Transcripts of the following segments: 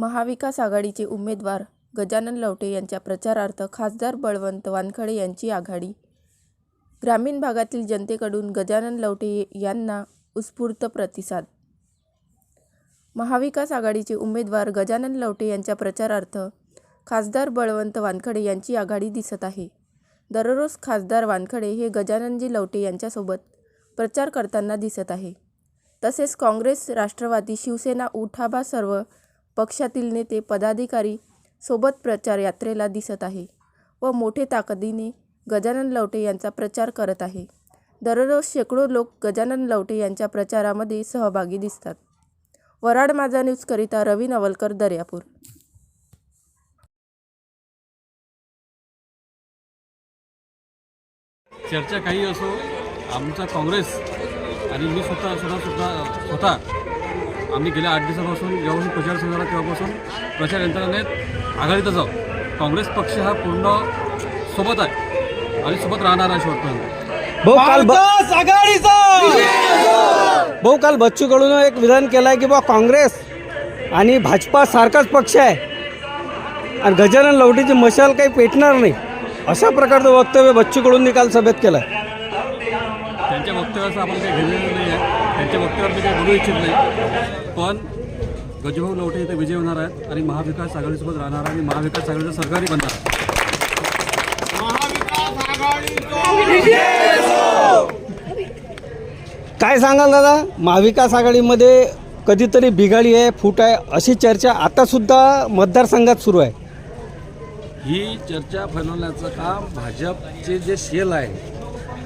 महाविकास आघाडीचे उमेदवार गजानन लवटे यांच्या प्रचारार्थ खासदार बळवंत वानखडे यांची आघाडी. ग्रामीण भागातील जनतेकडून गजानन लवटे यांना उत्स्फूर्त प्रतिसाद. महाविकास आघाडीचे उमेदवार गजानन लवटे यांच्या प्रचारार्थ खासदार बळवंत वानखडे यांची आघाडी दिसत आहे. दररोज खासदार वानखडे हे गजाननजी लवटे यांच्यासोबत प्रचार करताना दिसत आहे. तसेच काँग्रेस राष्ट्रवादी शिवसेना उठाबा सर्व पक्षातील नेते पदाधिकारी सोबत प्रचार यात्रेला दिसत आहे व मोठे ताकदीने गजानन लवटे यांचा प्रचार करत आहे. दररोज शेकडो लोक गजानन लवटे यांच्या प्रचारामध्ये सहभागी दिसतात. वराड माझा न्यूजकरिता रवी नवलकर दर्यापूर. चर्चा काही असो आमचा काँग्रेस आणि मी स्वतः स्वतः सुद्धा स्वतः आम्ही गेल्या आठ दिवसापासून जेव्हापासून प्रचार सुरू झाला तेव्हापासून प्रचार यंत्रणेत आघाडीतच आहोत. काँग्रेस पक्ष हा पूर्ण सोबत आहे आणि सोबत राहणार आहे शेवटपर्यंत. भाऊ काल भाऊ काल बच्चू कडून एक विधान केलं आहे की बा काँग्रेस आणि भाजपा सारखाच पक्ष आहे. आणि गजानन लवटीची मशाल काही पेटणार नाही. अशा प्रकारचं वक्तव्य बच्चू कडून काल सभेत केलं आहे त्यांच्या वक्तव्याचं आपण काही घेतलेलं नाही आहे. त्यांच्या वक्तव्यावर मी काही बोलू इच्छित नाही. पण गजभाऊ लवटे इथे विजय होणार आहेत आणि महाविकास आघाडीसोबत राहणार आहे आणि महाविकास आघाडीचं सरकारही बनणार काय सांगाल दादा? महाविकास आघाडीमध्ये कधीतरी बिघाडी आहे फूट आहे अशी चर्चा आतासुद्धा मतदारसंघात सुरू आहे. ही चर्चा फैलवण्याचं काम भाजपचे जे सेल आहे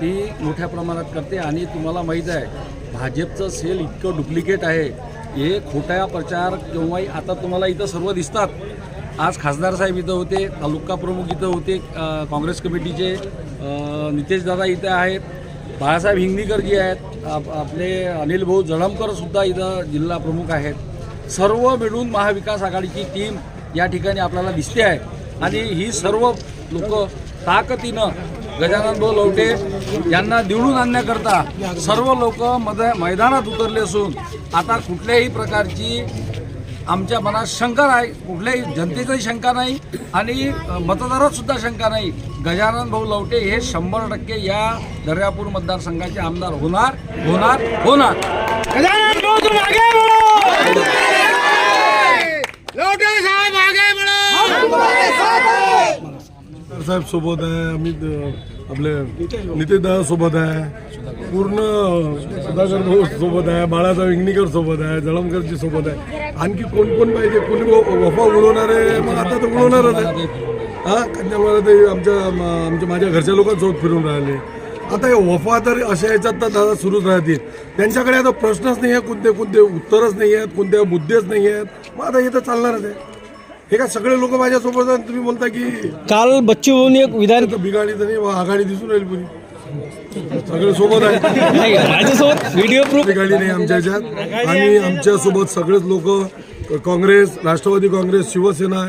ती मोठ्या प्रमाणात करते आणि तुम्हाला माहीत आहे भाजपचं सेल इतकं डुप्लिकेट आहे. हे खोट्या प्रचार केव्हाही आता तुम्हाला इथं सर्व दिसतात. आज खासदार साहेब इथं होते तालुका प्रमुख इथं होते काँग्रेस कमिटीचे नितेशदादा इथं आहेत बाळासाहेब हिंगणीकर जी आहेत आप- आपले अनिल भाऊ जळमकर सुद्धा इथं जिल्हा प्रमुख आहेत. सर्व मिळून महाविकास आघाडीची टीम या ठिकाणी आपल्याला दिसते आहे. आणि ही सर्व लोक ताकदीनं गजानन भाऊ लवटे यांना निवडून आणण्याकरता सर्व लोक मद मैदानात उतरले असून आता कुठल्याही प्रकारची आमच्या मनात शंका नाही कुठल्याही जनतेचाही शंका नाही आणि मतदारातसुद्धा शंका नाही. गजानन भाऊ लवटे हे शंभर टक्के या दर्यापूर मतदारसंघाचे आमदार होणार होणार होणार. साहेब सोबत आहे अमित आपले नितेशदादा सोबत आहे पूर्ण सुधाकर भाऊ सोबत आहे बाळासाहेब इंगणीकर सोबत आहे जळमकरजी सोबत आहे. आणखी कोण कोण पाहिजे? कोणी वफा उडवणार? आहे मग आता तर उडवणारच आहे. हा? कन्याकुमारी ते आमच्या आमच्या माझ्या घरच्या लोकांसोबत फिरून राहिले. आता हे वफा तर अशा याच्यात तर दादा सुरूच राहतील. त्यांच्याकडे आता प्रश्नच नाही आहे कोणते कोणते उत्तरच नाही आहेत कोणते मुद्देच नाही आहेत. मग आता हे तर चालणारच आहे. हे का सगळे लोक माझ्यासोबत तुम्ही बोलता की काल बच्चू भाऊनी एक विधान बिघाडी तर नाही आघाडी दिसून राहील पुरी. सगळे सोबत आहे नाही माझ्यासोबत व्हिडिओ प्रूफ बिघाडी नाही आमच्या ह्याच्यात. आणि आमच्यासोबत सगळेच लोक काँग्रेस राष्ट्रवादी काँग्रेस शिवसेना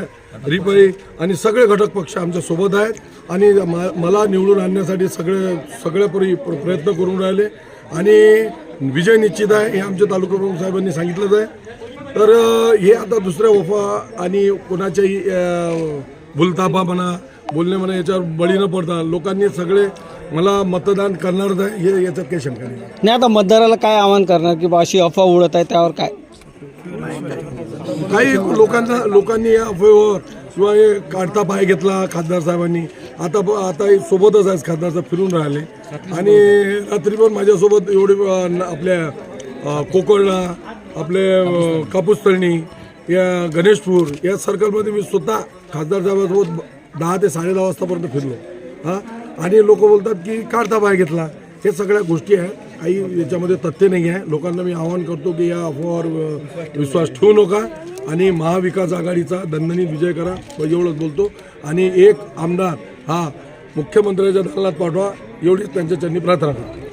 रिपाई आणि सगळे घटक पक्ष आमच्यासोबत आहेत. आणि म- मला निवडून आणण्यासाठी सगळे प्र- प्रयत्न करून राहिले. आणि विजय निश्चित आहे हे आमच्या तालुका प्रमुख साहेबांनी सांगितलंच आहे. तर हे आता दुसऱ्या वफा आणि कोणाच्याही भूलतापा म्हणा बोलणे म्हणा याच्यावर बळी न पडता लोकांनी सगळे मला मतदान करणारच आहे हे याच्यात काही शंका नाही. नाही आता मतदाराला काय आवाहन करणार की बा अशी अफवा उडत आहे त्यावर काय? काही लोकांना लोकांनी या अफवेवर किंवा हे काढता पाय घेतला खासदार साहेबांनी. आता आता सोबतच आहे खासदार साहेब फिरून राहिले. आणि रात्री पण माझ्यासोबत एवढे आपल्या अ, कोकळला आपले कापूस तळणी या गणेशपूर या सर्कलमध्ये मी स्वतः खासदार साहेबांसोबत दहा ते साडे दहा वाजतापर्यंत फिरलो. हां? आणि लोक बोलतात की काढता पाय घेतला. हे सगळ्या गोष्टी आहेत. काही याच्यामध्ये तथ्य नाही आहे. लोकांना मी आवाहन करतो की या अफवावर विश्वास ठेवू नका. आणि महाविकास आघाडीचा दणदणीत विजय करा. एवढंच बोलतो. आणि एक आमदार हा मुख्यमंत्र्याच्या दालनात पाठवा. एवढीच त्यांच्या चरणी प्रार्थना करतो.